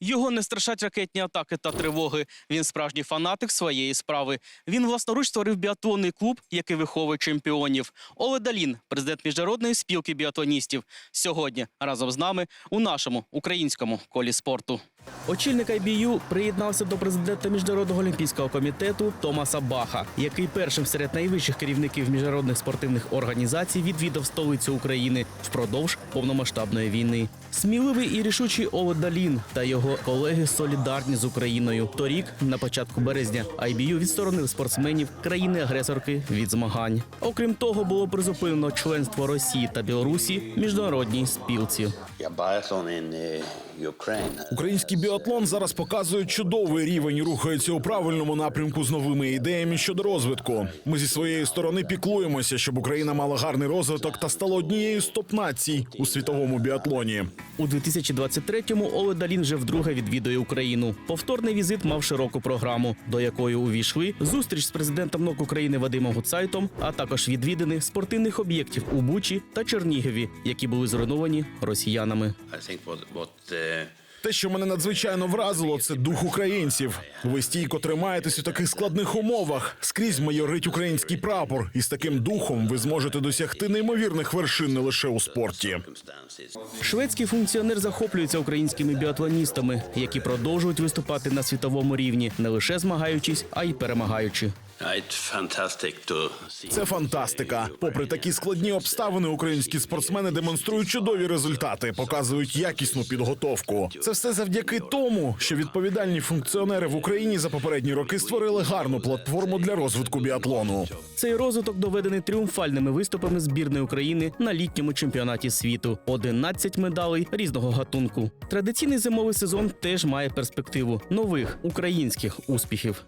Його не страшать ракетні атаки та тривоги. Він справжній фанатик своєї справи. Він власноруч створив біатлонний клуб, який виховує чемпіонів. Оле Далін, президент міжнародної спілки біатлоністів. Сьогодні разом з нами у нашому українському колі спорту. Очільник IBU приєднався до президента міжнародного олімпійського комітету Томаса Баха, який першим серед найвищих керівників міжнародних спортивних організацій відвідав столицю України впродовж повномасштабної війни. Сміливий і рішучий Оле Далін та його колеги солідарні з Україною. Торік, на початку березня, IBU відсторонив спортсменів країни-агресорки від змагань. Окрім того, було призупинено членство Росії та Білорусі в міжнародній спілці. Yeah, біатлон зараз показує чудовий рівень і рухається у правильному напрямку з новими ідеями щодо розвитку. Ми зі своєї сторони піклуємося, щоб Україна мала гарний розвиток та стала однією з топ-націй у світовому біатлоні. У 2023-му Оле Далін вже вдруге відвідує Україну. Повторний візит мав широку програму, до якої увійшли зустріч з президентом НОК України Вадимом Гуцайтом, а також відвідини спортивних об'єктів у Бучі та Чернігові, які були зруйновані росіянами. I think what what uh, Те, що мене надзвичайно вразило, це дух українців. Ви стійко тримаєтесь у таких складних умовах. Скрізь майорить український прапор, і з таким духом ви зможете досягти неймовірних вершин не лише у спорті. Шведський функціонер захоплюється українськими біатлоністами, які продовжують виступати на світовому рівні, не лише змагаючись, а й перемагаючи. Це фантастика. Попри такі складні обставини, українські спортсмени демонструють чудові результати, показують якісну підготовку. Це все завдяки тому, що відповідальні функціонери в Україні за попередні роки створили гарну платформу для розвитку біатлону. Цей розвиток доведений тріумфальними виступами збірної України на літньому чемпіонаті світу. 11 медалей різного гатунку. Традиційний зимовий сезон теж має перспективу нових українських успіхів.